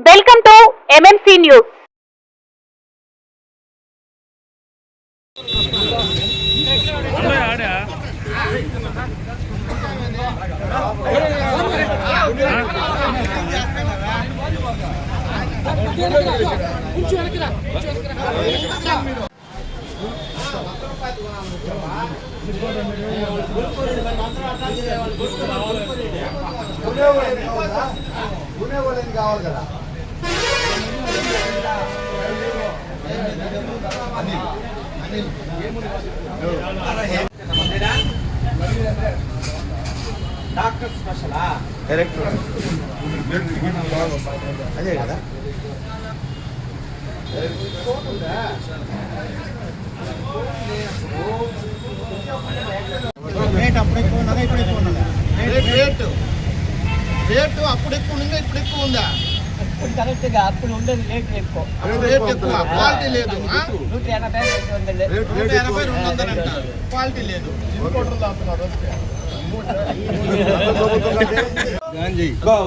Welcome to MMC news కావాలి కదా? Doctor స్పెషలా director అదే కదా? రేట్ అప్పుడు ఎక్కువ ఉన్నదా ఇప్పుడు ఎక్కువ ఉన్నదా రేట్ రేటు రేటు అప్పుడు ఎక్కువ ఉందా ఇప్పుడు ఎక్కువ ఉందా అప్పుడు ఉండేది రేట్ ఎక్కువ. క్వాలిటీ లేదు. ఆ? నూట ఎనభై రెండు వందలు నూట ఎనభై రెండు వందలు అంటారు క్వాలిటీ లేదు.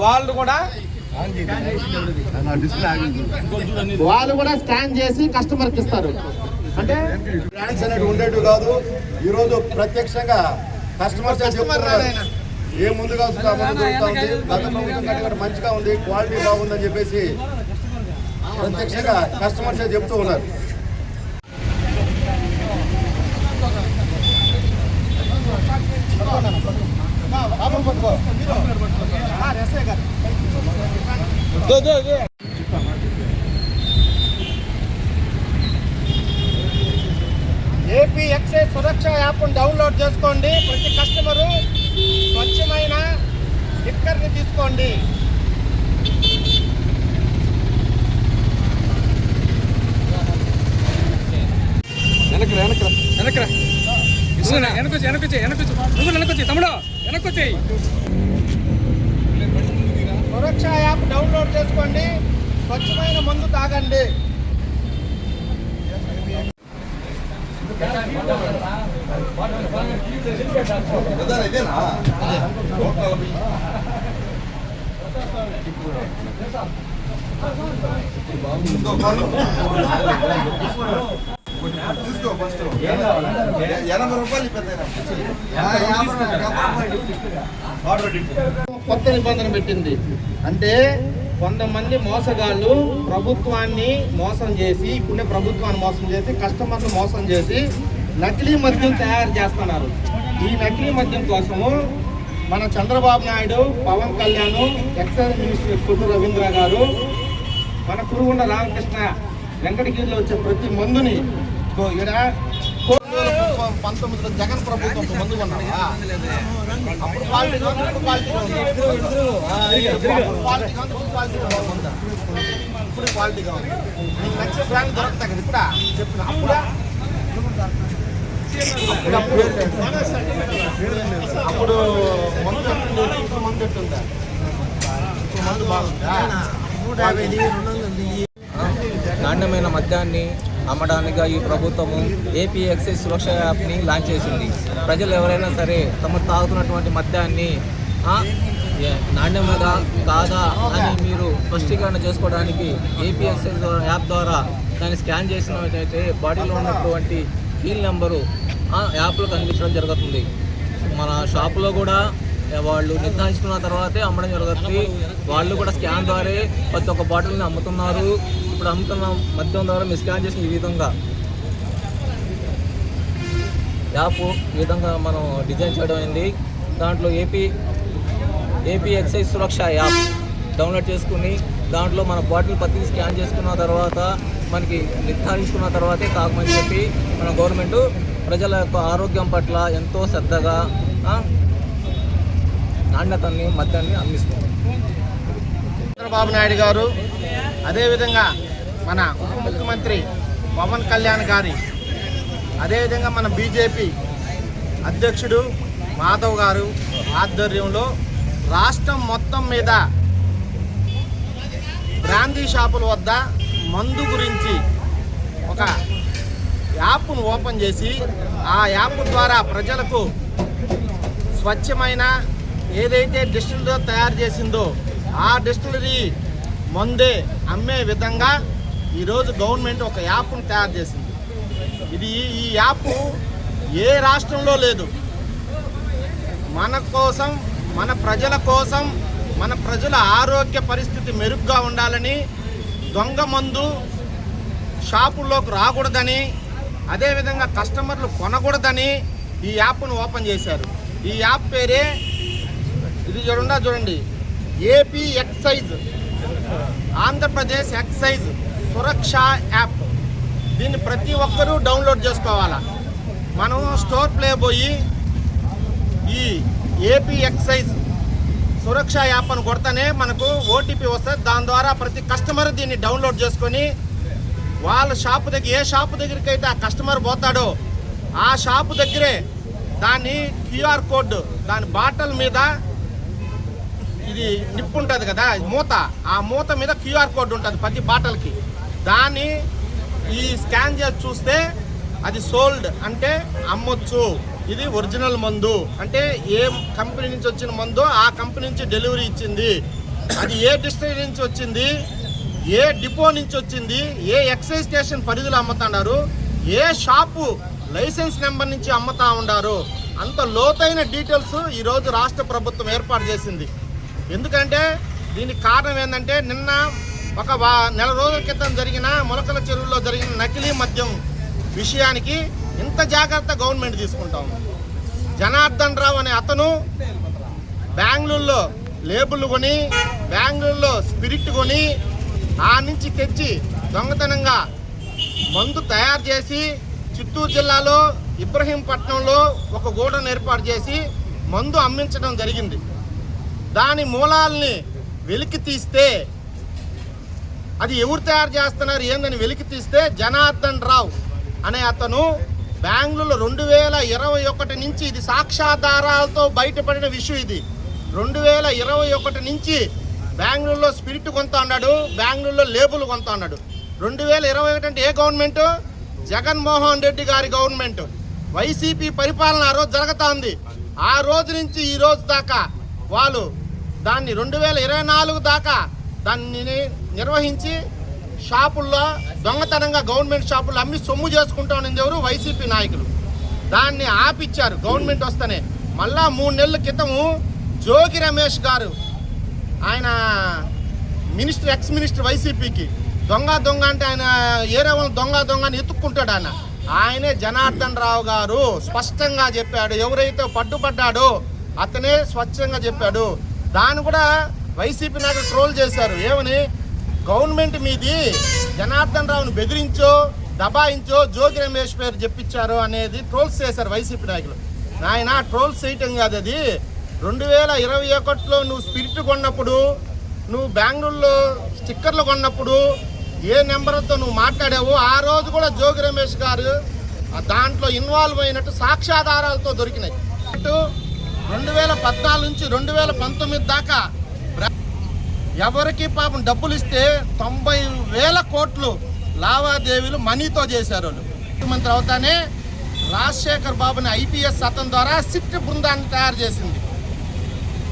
వాళ్ళు కూడా వాళ్ళు కూడా స్కాన్ చేసి కస్టమర్కి ఇస్తారు. అంటే బ్రాండ్స్ అనేవి ఉండేవి కాదు. ఈ రోజు ప్రత్యక్షంగా కస్టమర్స్ కస్టమర్ రాడాయన. ఏ ముందుగా వస్తుందో మంచిగా ఉంది క్వాలిటీ బాగుందని చెప్పేసి ప్రత్యక్షంగా కస్టమర్స్ చెప్తూ ఉన్నారు. సురక్ష యాప్ను డౌన్లోడ్ చేసుకోండి. ప్రతి కస్టమరు స్వచ్ఛమైన లిక్కర్ని తీసుకోండి. వెనకరా వెనకరా వెనకరా వెనకొచ్చి వెనకొచ్చి వెనకొచ్చి నువ్వు వెనకొచ్చి తమ్ముడు వెనకొచ్చి సురక్ష యాప్ డౌన్లోడ్ చేసుకోండి. స్వచ్ఛమైన మందు తాగండి. ఎనభై రూపాయలు కొత్త నిబంధన పెట్టింది. అంటే కొంతమంది మోసగాళ్ళు ప్రభుత్వాన్ని మోసం చేసి ఇప్పుడే ప్రభుత్వాన్ని మోసం చేసి కస్టమర్లు మోసం చేసి నకిలీ మద్యం తయారు చేస్తున్నారు. ఈ నకిలీ మద్యం కోసము మన చంద్రబాబు నాయుడు పవన్ కళ్యాణ్ ఎక్సైజ్ మినిస్టర్ కుర్రు రవీంద్ర గారు మన కురుగుండ రామకృష్ణ వెంకటగిరిలో వచ్చే ప్రతి మందుని ఇగో ఈడ పంతొమ్మిదిలో జగన్ ప్రభుత్వం మందు అప్పుడు క్వాలిటీ ఇప్పుడు అప్పుడు ఇప్పుడు నీకు నచ్చిన బ్రాండ్ కదా ఇప్పుడా? చెప్పిన అప్పుడా? అప్పుడు మందు ఇప్పుడు మందు ఇప్పుడు మందు బాగుందా? నాణ్యమైన మద్యాన్ని అమ్మడానికి ఈ ప్రభుత్వము ఏపీ ఎక్సైజ్ సురక్ష యాప్ని లాంచ్ చేసింది. ప్రజలు ఎవరైనా సరే తమ తాగుతున్నటువంటి మద్యాన్ని ఆ, కాదా అని మీరు స్పష్టీకరణ చేసుకోవడానికి ఏపీ ఎక్సైజ్ యాప్ ద్వారా దాన్ని స్కాన్ చేసినట్లయితే బాడీలో ఉన్నటువంటి ఫీల్ నెంబరు ఆ యాప్లో కనిపించడం జరుగుతుంది. మన షాప్లో కూడా వాళ్ళు నిర్ధారించుకున్న తర్వాతే అమ్మడం జరుగుతుంది. వాళ్ళు కూడా స్కాన్ ద్వారా ప్రతి ఒక్క బాటిల్ని అమ్ముతున్నారు. ఇప్పుడు అమ్ముతున్న మద్యం ద్వారా మీరు స్కాన్ చేసిన ఈ విధంగా. యాప్ ఈ విధంగా మనం డిజైన్ చేయడం అయింది. దాంట్లో AP AP excise Suraksha app download చేసుకుని దాంట్లో మన బాటిల్ ప్రతి స్కాన్ చేసుకున్న తర్వాత మనకి నిర్ధారించుకున్న తర్వాతే తాగమని చెప్పి మన గవర్నమెంట్ ప్రజల యొక్క ఆరోగ్యం పట్ల ఎంతో శ్రద్ధగా నాణ్యతని మద్యాన్ని అందిస్తుంది. చంద్రబాబు నాయుడు గారు అదేవిధంగా మన ఉప ముఖ్యమంత్రి పవన్ కళ్యాణ్ గారి అదేవిధంగా మన బీజేపీ అధ్యక్షుడు మాధవ్ గారు ఆధ్వర్యంలో రాష్ట్రం మొత్తం మీద బ్రాందీ షాపుల వద్ద మందు గురించి ఒక యాప్ను ఓపెన్ చేసి ఆ యాప్ ద్వారా ప్రజలకు స్వచ్ఛమైన ఏదైతే డిస్టిలరీ తయారు చేసిందో ఆ డిస్టిలరీ మందే అమ్మే విధంగా ఈరోజు గవర్నమెంట్ ఒక యాప్ను తయారు చేసింది. ఇది ఈ యాప్ ఏ రాష్ట్రంలో లేదు. మన కోసం మన ప్రజల కోసం మన ప్రజల ఆరోగ్య పరిస్థితి మెరుగ్గా ఉండాలని దొంగ మందు షాపుల్లోకి రాకూడదని అదేవిధంగా కస్టమర్లు కొనకూడదని ఈ యాప్ను ఓపెన్ చేశారు. ఈ యాప్ పేరే ఇది చూడండి చూడండి. AP excise Andhra Pradesh excise Suraksha app. దీన్ని ప్రతి ఒక్కరూ డౌన్లోడ్ చేసుకోవాలా? మనం స్టోర్ ప్లే పోయి ఈ ఏపీ ఎక్సైజ్ సురక్ష యాప్ అని కొడితేనే మనకు ఓటీపీ వస్తుంది. దాని ద్వారా ప్రతి కస్టమర్ దీన్ని డౌన్లోడ్ చేసుకొని వాళ్ళ షాపు దగ్గర ఏ షాపు దగ్గరికి అయితే ఆ కస్టమర్ పోతాడో ఆ షాపు దగ్గరే దాన్ని క్యూఆర్ కోడ్ దాని బాటల్ మీద ఇది నిప్పు ఉంటుంది కదా మూత. ఆ మూత మీద క్యూఆర్ కోడ్ ఉంటుంది ప్రతి బాటల్కి. దాన్ని ఈ స్కాన్ చేసి చూస్తే అది సోల్డ్ అంటే అమ్మొచ్చు. ఇది ఒరిజినల్ మందు. అంటే ఏ కంపెనీ నుంచి వచ్చిన మందో ఆ కంపెనీ నుంచి డెలివరీ ఇచ్చింది. అది ఏ డిస్ట్రిక్ట్ నుంచి వచ్చింది ఏ డిపో నుంచి వచ్చింది ఏ ఎక్సైజ్ స్టేషన్ పరిధిలో అమ్ముతున్నారు ఏ షాపు లైసెన్స్ నెంబర్ నుంచి అమ్ముతా ఉండారు. అంత లోతైన డీటెయిల్స్ ఈరోజు రాష్ట్ర ప్రభుత్వం ఏర్పాటు చేసింది. ఎందుకంటే దీనికి కారణం ఏంటంటే నిన్న ఒక నెల రోజుల క్రితం జరిగిన మొలకల చెరువులో జరిగిన నకిలీ మద్యం విషయానికి ఇంత జాగ్రత్త గవర్నమెంట్ తీసుకుంటాం. జనార్దన్ రావు అనే అతను బెంగళూరులో లేబుల్ కొని బెంగళూరులో స్పిరిట్ కొని ఆ నుంచి తెచ్చి దొంగతనంగా మందు తయారు చేసి చిత్తూరు జిల్లాలో ఇబ్రహీంపట్నంలో ఒక గూడను ఏర్పాటు చేసి మందు అమ్మించడం జరిగింది. దాని మూలాల్ని వెలికి తీస్తే అది ఎవరు తయారు చేస్తున్నారు ఏందని వెలికి తీస్తే జనార్దన్ రావు అనే అతను బెంగళూరులో రెండు వేల ఇరవై ఒకటి నుంచి ఇది సాక్ష్యాధారాలతో బయటపడిన విషయం ఇది. రెండు వేల ఇరవై ఒకటి నుంచి బెంగళూరులో స్పిరిట్ కొంత అన్నాడు బెంగళూరులో లేబుల్ కొంత అన్నాడు. రెండు వేల ఇరవై ఒకటి అంటే ఏ గవర్నమెంట్? జగన్మోహన్ రెడ్డి గారి గవర్నమెంట్. వైసీపీ పరిపాలన ఆ రోజు జరుగుతూ ఉంది. ఆ రోజు నుంచి ఈ రోజు దాకా వాళ్ళు దాన్ని రెండు వేల ఇరవై నాలుగు దాకా దాన్ని నిర్వహించి షాపుల్లో దొంగతనంగా గవర్నమెంట్ షాపుల్లో అమ్మి సొమ్ము చేసుకుంటా ఎవరు వైసీపీ నాయకులు. దాన్ని ఆపిచ్చారు గవర్నమెంట్ వస్తేనే. మళ్ళా మూడు నెలల క్రితము జోగి రమేష్ గారు ఆయన మినిస్టర్ ఎక్స్ మినిస్టర్ వైసీపీకి దొంగ దొంగ అంటే ఆయన ఏరే వాళ్ళు దొంగ దొంగ అని ఎత్తుక్కుంటాడు ఆయన. ఆయనే జనార్దన్ రావు గారు స్పష్టంగా చెప్పాడు ఎవరైతే పట్టుపడ్డాడో అతనే స్వచ్ఛంగా చెప్పాడు. దాన్ని కూడా వైసీపీ నాయకులు ట్రోల్ చేశారు. ఏమని? గవర్నమెంట్ మీది జనార్దన్ రావును బెదిరించో దబాయించో జోగి రమేష్ పేరు చెప్పించారు అనేది ట్రోల్స్ చేశారు వైసీపీ నాయకులు. నాయన ట్రోల్స్ చేయటం కాదు అది. రెండు వేల ఇరవై ఒకటిలో నువ్వు స్పిరిట్ కొన్నప్పుడు నువ్వు బెంగళూరులో స్టిక్కర్లు కొన్నప్పుడు ఏ నెంబర్తో నువ్వు మాట్లాడావో ఆ రోజు కూడా జోగి రమేష్ గారు దాంట్లో ఇన్వాల్వ్ అయినట్టు సాక్ష్యాధారాలతో దొరికినాయి. అటు రెండు వేల పద్నాలుగు నుంచి రెండు వేల పంతొమ్మిది దాకా ఎవరికి పాపం డబ్బులు ఇస్తే తొంభై వేల కోట్లు లావాదేవీలు మనీతో చేశారు వాళ్ళు. ముఖ్యమంత్రి అవుతానే రాజశేఖర్ బాబుని ఐపీఎస్ సతం ద్వారా సిట్ బృందాన్ని తయారు చేసింది.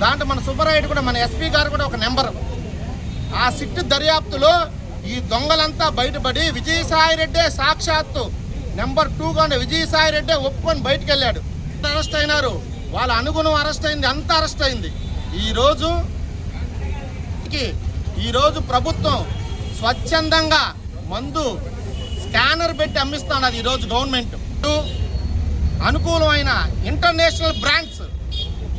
దాంట్లో మన సుబ్బరాయుడు కూడా మన ఎస్పీ గారు కూడా ఒక నెంబర్. ఆ సిట్ దర్యాప్తులో ఈ దొంగలంతా బయటపడి విజయసాయి రెడ్డే సాక్షాత్తు నెంబర్ టూగా ఉన్న విజయసాయి రెడ్డే ఒప్పుకొని బయటకు వెళ్ళాడు అరెస్ట్ అయినారు? వాళ్ళ అనుగుణం అరెస్ట్ అయింది అంతా అరెస్ట్ అయింది. ఈరోజు ఈరోజు ప్రభుత్వం స్వచ్ఛందంగా మందు స్కానర్ పెట్టి అమ్మిస్తున్నది ఈరోజు గవర్నమెంట్. అనుకూలమైన ఇంటర్నేషనల్ బ్రాండ్స్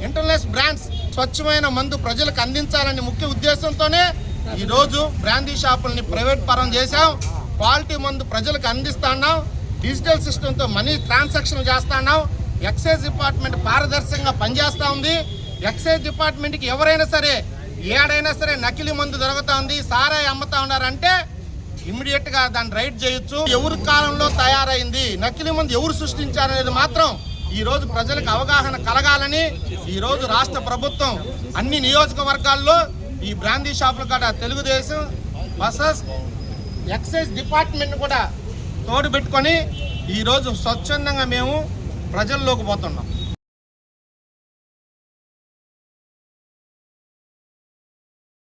ఇంటర్నేషనల్ బ్రాండ్స్ స్వచ్ఛమైన మందు ప్రజలకు అందించాలనే ముఖ్య ఉద్దేశంతోనే ఈరోజు బ్రాందీ షాపుల్ని ప్రైవేట్ పరం చేశాం. క్వాలిటీ మందు ప్రజలకు అందిస్తున్నాం. డిజిటల్ సిస్టంతో మనీ ట్రాన్సాక్షన్ చేస్తున్నాం. ఎక్సైజ్ డిపార్ట్మెంట్ పారదర్శకంగా పనిచేస్తూ ఉంది. ఎక్సైజ్ డిపార్ట్మెంట్కి ఎవరైనా సరే ఏడైనా సరే నకిలీ మందు దొరుకుతా ఉంది సారాయి అమ్ముతా ఉన్నారంటే ఇమ్మీడియట్గా దాన్ని రైడ్ చేయొచ్చు. ఎవరి కాలంలో తయారైంది నకిలీ మందు ఎవరు సృష్టించారనేది మాత్రం ఈ రోజు ప్రజలకు అవగాహన కలగాలని ఈ రోజు రాష్ట్ర ప్రభుత్వం అన్ని నియోజకవర్గాల్లో ఈ బ్రాందీ షాపుల కాడ తెలుగుదేశం బసస్ ఎక్సైజ్ డిపార్ట్మెంట్ కూడా తోడు పెట్టుకొని ఈరోజు స్వచ్ఛందంగా మేము ప్రజల్లోకి పోతున్నాం.